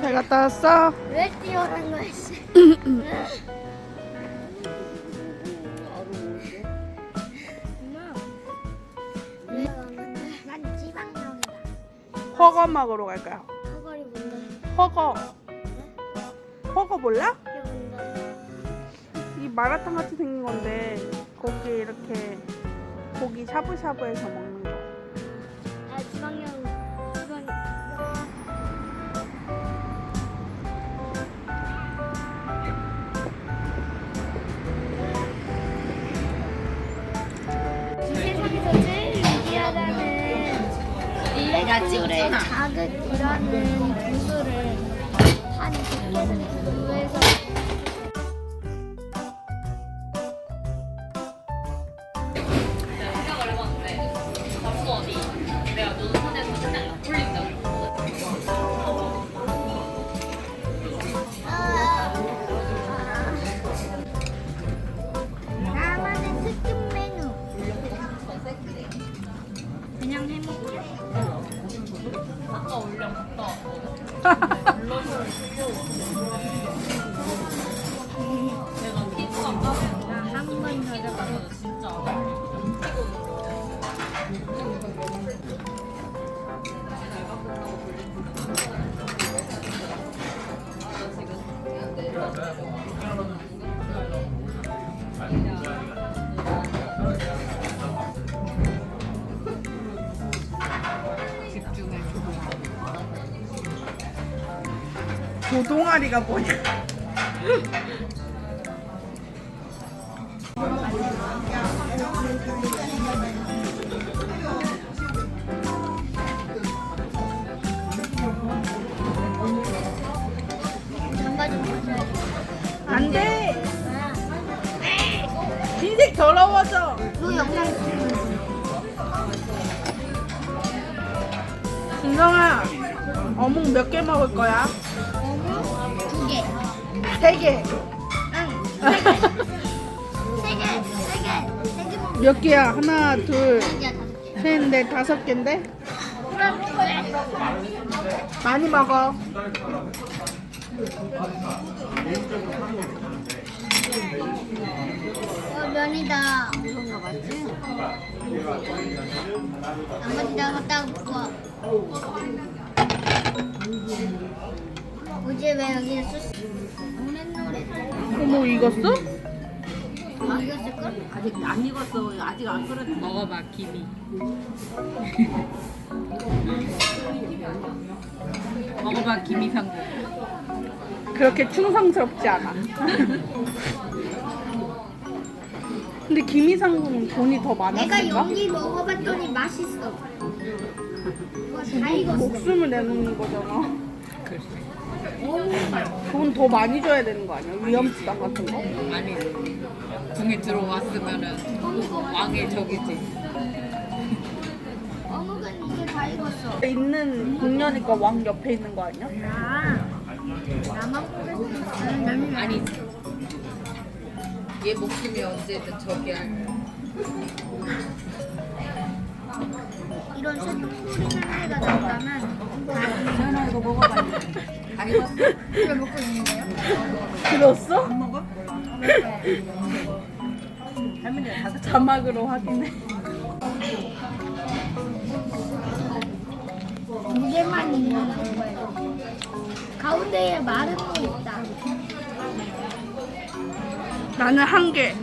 잘 갔다 왔어? 왜 뛰어난 거야? 씨? 허거 먹으러 갈까요? 허거리 뭔데? 허거. 몰라? 이이 마라탕 같이 생긴 건데 거기 이렇게 고기 샤브샤브해서 먹는 거. 아 지방령 지방. 이 세상에서 제일 위대하다는 내가 찍으래. 자극이라는 구슬을 한 구해서 나만의 특급 메뉴 그냥 해먹게 한번 조동아리가 뭐냐? 안 돼. 흰색 더러워져. 진성아, 어묵 몇 개 먹을 거야? 세 개. 응. 세 개. 세 개. 세 개. 몇 개야? 하나, 둘. 셋, 넷, 다섯 개인데? 많이 먹어. 어 면이다. 거 맞지? 나머지 나갔다가 부어. 어제 왜 여기 있었어? 노랫노래. 어묵 익었어? 아 이겼을걸? 아직 안 익었어. 아직 안 끓었어. 먹어봐, 김이. 먹어봐, 김이 상고. 그렇게 충성스럽지 않아. 근데 김이상궁은 돈이 더 내가 많았을까? 여기 먹어봤더니 맛있어. 이거 다 익었어. 목숨을 내놓는 거잖아. 돈 더 많이 줘야 되는 거 아니야? 위험수당 같은 거? 아니, 궁에 들어왔으면은 왕의 적이지. 어묵은 다 익었어. 있는 국녀니까 왕 옆에 있는 거 아니야? 아, 나만 보겠어. 나는 아니, 얘 목숨이 언제든 저기 할 이런 쇠똥소리 향기가 난다면 이거 먹어봐. 안? 이거 먹고 있는데요? 들었어? 먹어? 할머니가 다섯 자막으로 확인해. 두 개만 있는 거예요. 가운데에 마른 거 있다. 나는 한 개.